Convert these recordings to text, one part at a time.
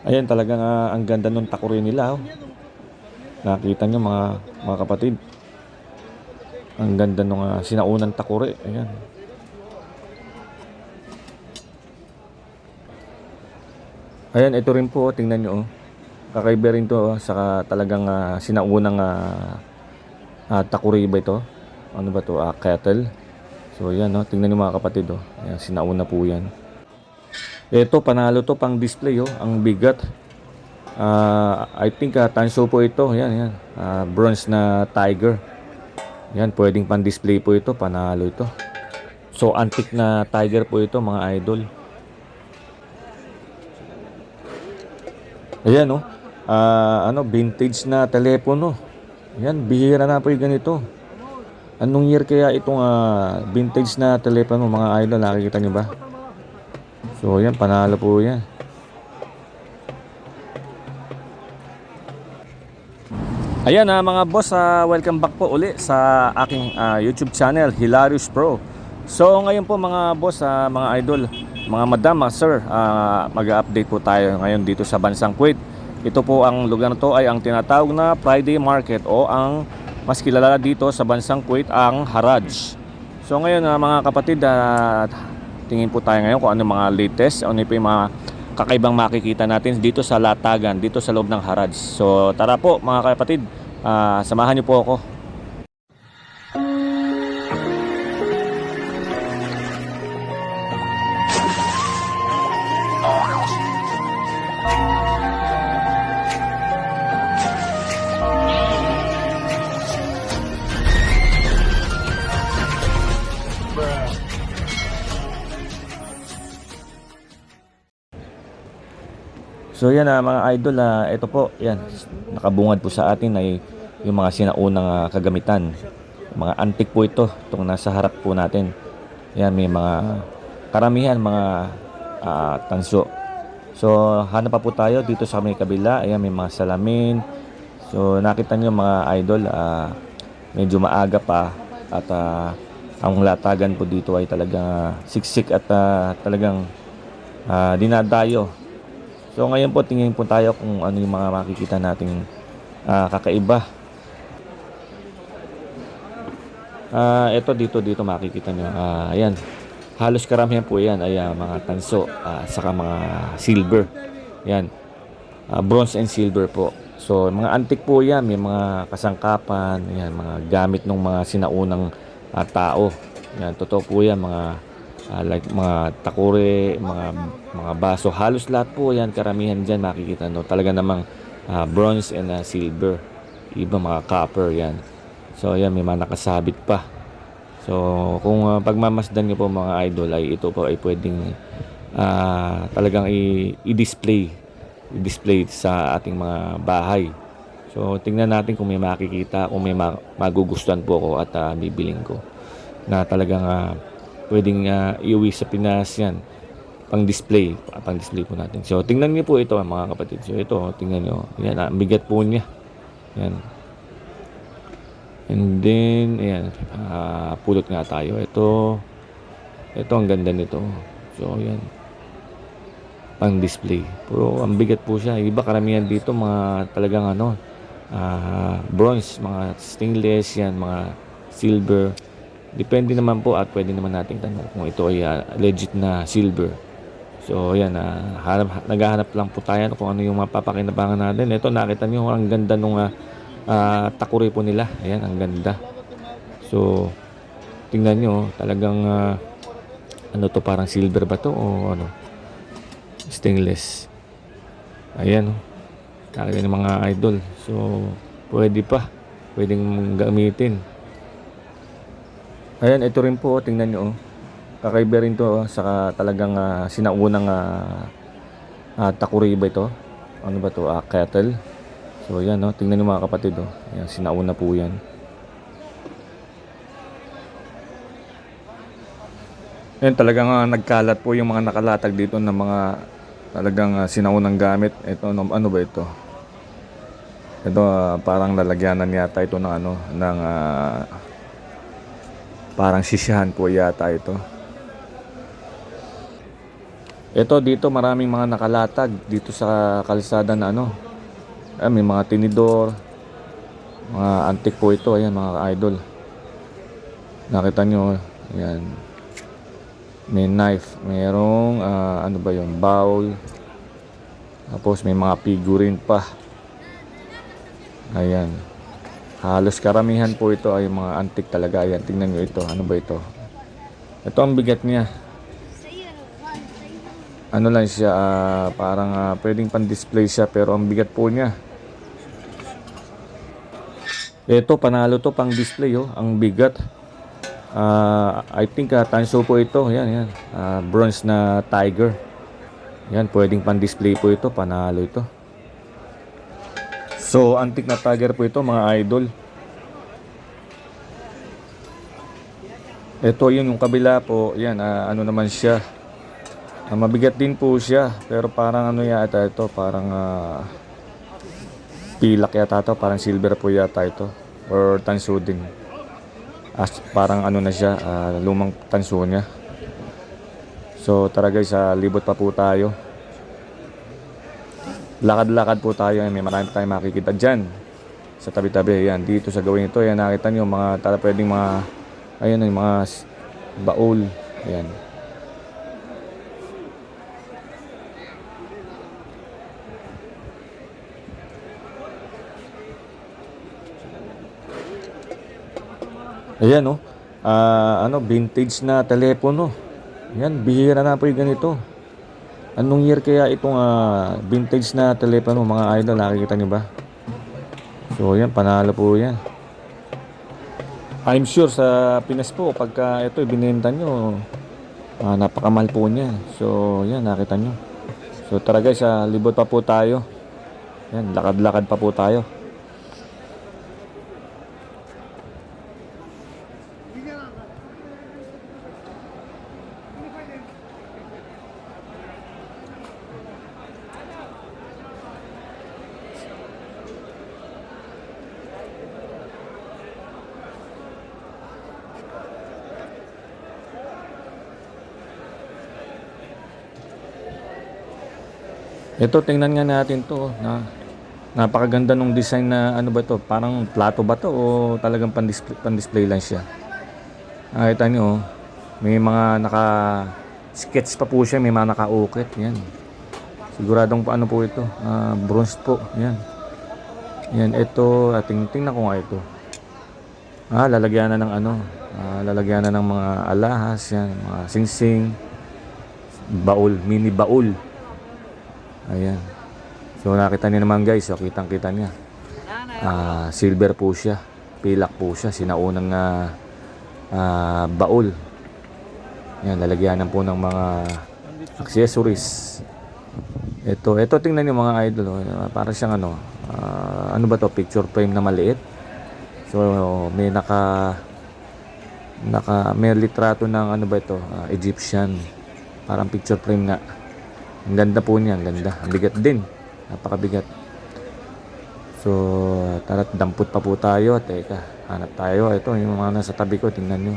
Ayan talagang ah, ang ganda ng takuri nila. Oh. Nakita nyo mga, mga kapatid. Ang ganda ng uh, sinaunang takuri. Ayan. Ayan, ito rin po. oh, Tingnan nyo. Oh. Kakaiba rin to. Oh. Saka talagang ah, sinaunang uh, takuri ba ito? Ano ba to? Ah, kettle. So yan, oh. tingnan nyo mga kapatid. Oh. Ayan, sinauna po yan. Ito, panalo to pang display. Oh. Ang bigat. Ah, I think uh, tanso po ito. Yan, yan. Ah, bronze na tiger. Yan, pwedeng pang display po ito. Panalo ito. So, antique na tiger po ito, mga idol. Ayan, oh. Ah, ano, vintage na telepono. Yan, bihira na po yung ganito. Anong year kaya itong ah, vintage na telepono, mga idol? Nakikita nyo ba? So, yan, panalo po yan. Ayan ah, mga boss, ah, welcome back po uli sa aking ah, YouTube channel, Hilarious Pro. So ngayon po mga boss, ah, mga idol, mga madam, mga sir, ah, mag-update po tayo ngayon dito sa Bansang Kuwait. Ito po ang lugar na to ay ang tinatawag na Friday Market o ang mas kilala dito sa Bansang Kuwait ang Haraj. So ngayon ah, mga kapatid, ah, tingin po tayo ngayon kung ano mga latest, ano po yung mga kakaibang makikita natin dito sa Latagan, dito sa loob ng Haraj. So tara po mga kapatid, ah, samahan niyo po ako. So yan ah, mga idol, ah, ito po, yan, nakabungad po sa atin ay yung mga sinaunang ah, kagamitan. Mga antik po ito, itong nasa harap po natin. Yan, may mga karamihan, mga ah, tanso. So hanap pa po tayo dito sa may kabila, ayan, may mga salamin. So nakita nyo mga idol, ah, medyo maaga pa at ah, ang latagan po dito ay talagang ah, siksik at ah, talagang ah, dinadayo So ngayon po tingin po tayo kung ano yung mga makikita nating ah, kakaiba. Ah, ito dito dito makikita nyo. Ah, ayan. Halos karamihan po 'yan ay ah, mga tanso ah, saka mga silver. Yan. Ah, bronze and silver po. So mga antique po 'yan, may mga kasangkapan, yan mga gamit ng mga sinaunang ah, tao. Yan, totoo po 'yan mga Ah, like mga takure, mga mga baso, halos lahat po 'yan karamihan diyan makikita no. Talaga namang ah, bronze and ah, silver. Iba mga copper 'yan. So ayan may mga nakasabit pa. So kung ah, pagmamasdan niyo po mga idol ay ito po ay pwedeng ah, talagang i-display i-display sa ating mga bahay. So tingnan natin kung may makikita, kung may ma- magugustuhan po ako at ah, bibiling ko na talagang ah, pwedeng uh, iuwi sa Pinas yan. Pang display pang display po natin. So tingnan niyo po ito mga kapatid. So ito tingnan niyo. Yan ang bigat po niya. Yan. And then ayan ah, pulot nga tayo. Ito ito ang ganda nito. So yan pang display. Pero ang bigat po siya. Iba karamihan dito mga talagang ano ah, bronze mga stainless yan mga silver Depende naman po at pwede naman nating tanong kung ito ay ah, legit na silver. So yan, uh, hanap, naghahanap lang po tayo kung ano yung mapapakinabangan natin. Ito nakita niyo ang ganda nung uh, uh, takuri po nila. Ayan, ang ganda. So tingnan niyo talagang ah, ano to parang silver ba to o ano? Stainless. Ayan oh. Nakita niyo mga idol. So pwede pa. Pwedeng gamitin. Ayan, ito rin po, tingnan nyo. oh. Kakaiba rin to, oh, saka talagang ah, sinaunang uh, uh, takuri ba ito? Ano ba to? Ah, kettle. So yan, oh, tingnan nyo mga kapatid. Oh. Ayan, sinauna po yan. Yan, talagang ah, nagkalat po yung mga nakalatag dito ng mga talagang ah, sinaunang gamit. Ito, ano, ano ba ito? Ito, ah, parang lalagyanan yata ito ng ano, ng ah, parang sisihan po yata ito Ito dito maraming mga nakalatag dito sa kalsada na ano. Ah, may mga tinidor, mga antik po ito, ayan mga idol. Nakita nyo, ayan. May knife, mayroong ah, ano ba 'yon, bowl. Tapos may mga figurine pa. Ayan. Halos karamihan po ito ay mga antik talaga. Ayan, tingnan nyo ito. Ano ba ito? Ito ang bigat niya. Ano lang siya, ah, parang ah, pwedeng pan-display siya pero ang bigat po niya. Ito, panalo to pang display oh. Ang bigat. Ah, I think uh, tanso po ito. Yan, yan. Ah, bronze na tiger. Yan, pwedeng pan-display po ito. Panalo ito. So, antique na tiger po ito, mga idol. Ito, yun yung kabila po. Yan, ah, ano naman siya. Ah, mabigat din po siya. Pero parang ano yata ito, parang ah, pilak yata ito. Parang silver po yata ito. Or tanso din. As, parang ano na siya, ah, lumang tanso niya. So tara guys, sa libot pa po tayo. Lakad-lakad po tayo. May marami tayong makikita dyan. Sa tabi-tabi. Yan, dito sa gawin ito. Yan, nakita nyo mga tara pwedeng mga ayun yung mga baul. Ayan. Ayan oh. Ah, ano, vintage na telepono. Yan, bihira na po yung ganito. Anong year kaya itong ah, vintage na telepono mga idol, nakikita niyo ba? So yan, panalo po yan. I'm sure sa Pinas po, pagka ito ibinenta nyo, ah, napakamahal po niya. So yan, nakita nyo. So tara guys, sa libot pa po tayo. Yan, lakad-lakad pa po tayo. Ito, tingnan nga natin to. Na, napakaganda nung design na ano ba to? Parang plato ba to o talagang pan-display, pan-display lang siya? Nakita nyo, oh, may mga naka sketch pa po siya, may mga naka-ukit. Yan. Siguradong ano po ito. ah, bronze po. Yan. Yan, ito, ating tingnan ko nga ito. Ah, lalagyan na ng ano, ah, lalagyan na ng mga alahas, yan, mga singsing, baul, mini baul. Ayan. So nakita niyo naman guys, so, kitang kita niya. Ah, silver po siya. Pilak po siya, sinaunang ah, ah, baul. Yan, lalagyanan po ng mga accessories. Ito, ito tingnan niyo mga idol. Ah, para siyang ano, ah, ano ba to, picture frame na maliit. So may naka naka may litrato ng ano ba ito, ah, Egyptian. Parang picture frame nga. Ang ganda po niya, ang ganda. Ang bigat din. Napakabigat. So, tara, dampot pa po tayo. Teka, hanap tayo. Ito, yung mga nasa tabi ko, tingnan nyo.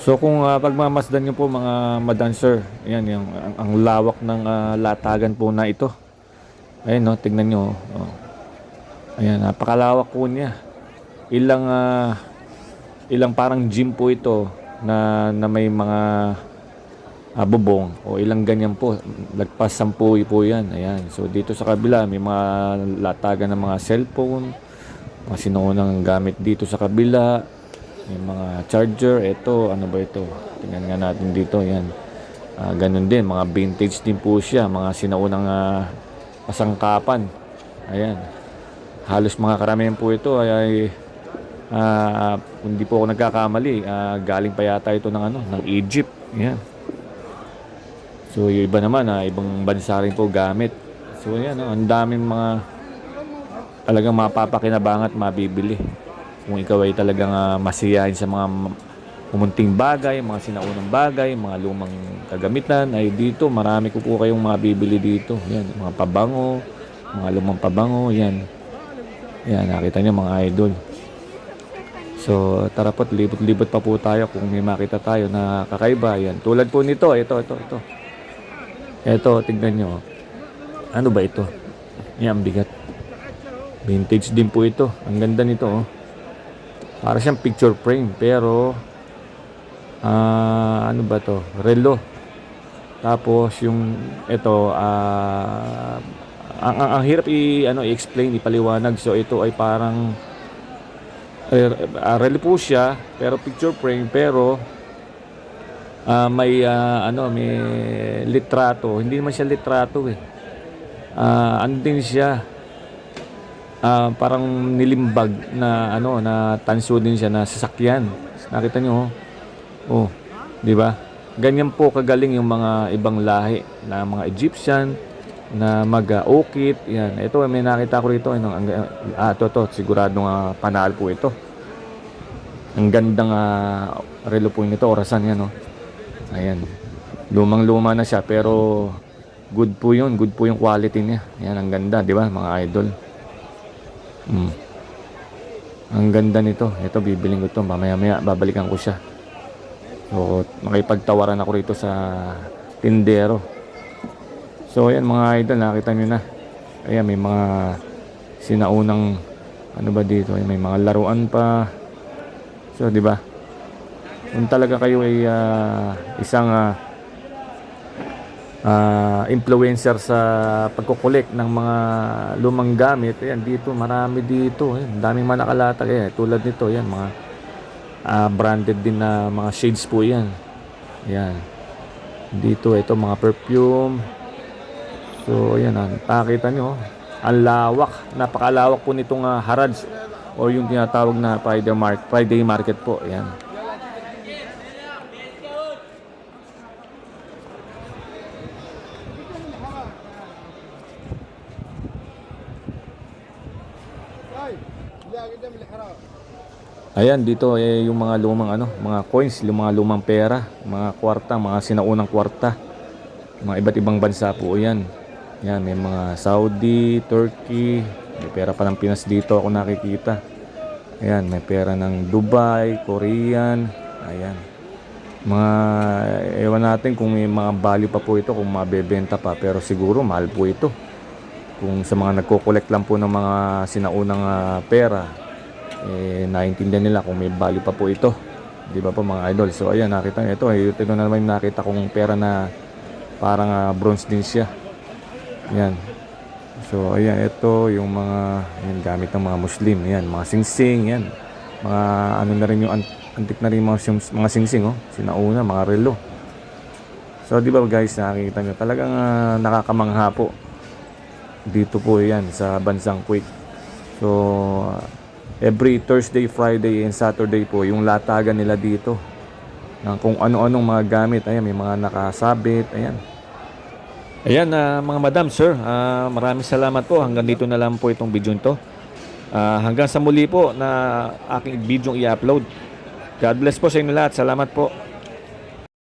So kung uh, pagmamasdan nyo po mga madancer, ayan yung ang, ang lawak ng ah, latagan po na ito. Ayun no, tingnan nyo. Oh. Ayan, napakalawak po niya. Ilang ah, ilang parang gym po ito na na may mga ah, bubong o ilang ganyan po. Lagpas sampu po 'yan. Ayan. So dito sa kabila may mga latagan ng mga cellphone, mga sinuunang gamit dito sa kabila. May mga charger. Ito, ano ba ito? Tingnan nga natin dito. Ayan. Ah, ganun din, mga vintage din po siya, mga sinaunang ah, pasangkapan. Ayan halos mga karamihan po ito ay, ay ah, kung hindi po ako nagkakamali, ah, galing pa yata ito ng ano, ng Egypt. Yan. So yung iba naman, ah, ibang bansa rin po gamit. So yan, oh, ang daming mga talagang mapapakinabangan at mabibili. Kung ikaw ay talagang ah, masiyahin sa mga pumunting bagay, mga sinaunang bagay, mga lumang kagamitan, ay dito marami ko po kayong mabibili dito. Yan, mga pabango, mga lumang pabango, yan. Yan, nakita niyo mga idol. So, tara po, libot-libot pa po tayo kung may makita tayo na kakaiba. Yan. Tulad po nito, ito, ito, ito. Ito, tignan nyo. Ano ba ito? Yan, bigat. Vintage din po ito. Ang ganda nito, oh. Para siyang picture frame, pero ah ano ba to? Relo. Tapos yung ito ah ang, ang, ang hirap i ano i-explain, ipaliwanag. So ito ay parang eh, ah, relo po siya, pero picture frame, pero ah, may ah, ano may litrato. Hindi naman siya litrato eh. Ah, ano din siya? Ah, parang nilimbag na ano na tanso din siya na sasakyan. Nakita niyo oh. Oh, 'di ba? Ganyan po kagaling yung mga ibang lahi na mga Egyptian na mag-ukit. Yan. Ito may nakita ko rito ano, ang, ah, to, to, siguradong ah, panal po ito. Ang gandang ah, relo po nito, orasan yan, oh. Ayan. Lumang-luma na siya pero good po 'yun, good po yung quality niya. Yan ang ganda, 'di ba, mga idol? Mm. Ang ganda nito. Ito, bibiling ko ito. Mamaya-maya, babalikan ko siya. So, makipagtawaran ako rito sa tindero. So, ayan mga idol, nakita nyo na. Ayan, may mga sinaunang, ano ba dito? Ayan, may mga laruan pa. So, di ba? Kung talaga kayo ay ah, isang ah, ah, influencer sa pagkukulik ng mga lumang gamit. Ayan, dito, marami dito. Ayan, daming mga nakalatag. Ayan, tulad nito, ayan, mga ah, branded din na mga shades po yan. Ayan. Dito, ito, mga perfume. So, ayan, ah, nakakita nyo. Ang lawak. Napakalawak po nitong ah, Harads or yung tinatawag na Friday, mark, Friday market po. Ayan. Ayan, dito eh, yung mga lumang ano, mga coins, yung mga lumang pera, mga kwarta, mga sinaunang kwarta. Mga iba't ibang bansa po 'yan. Yan, may mga Saudi, Turkey, may pera pa ng Pinas dito ako nakikita. Ayan, may pera ng Dubai, Korean. Ayan. Mga ewan natin kung may mga value pa po ito, kung mabebenta pa, pero siguro mahal po ito. Kung sa mga nagko-collect lang po ng mga sinaunang ah, pera, eh, naintindihan nila kung may value pa po ito. Di ba po mga idol? So ayan, nakita nyo ito. Eh, ito na naman nakita kong pera na parang ah, bronze din siya. Yan. So ayan, ito yung mga yan, gamit ng mga Muslim. Yan, mga singsing. Yan. Mga ano na rin yung ant- antik na rin mga, mga singsing. Oh. Sinauna, mga relo. So di ba guys, nakikita nyo, talagang ah, nakakamangha po. Dito po yan sa bansang Kuwait. So, every Thursday, Friday, and Saturday po, yung latagan nila dito. Ng kung ano-anong mga gamit. Ayan, may mga nakasabit. Ayan. Ayan, ah, mga madam, sir. ah, maraming salamat po. Hanggang dito na lang po itong video nito. Ah, hanggang sa muli po na aking video i-upload. God bless po sa inyo lahat. Salamat po.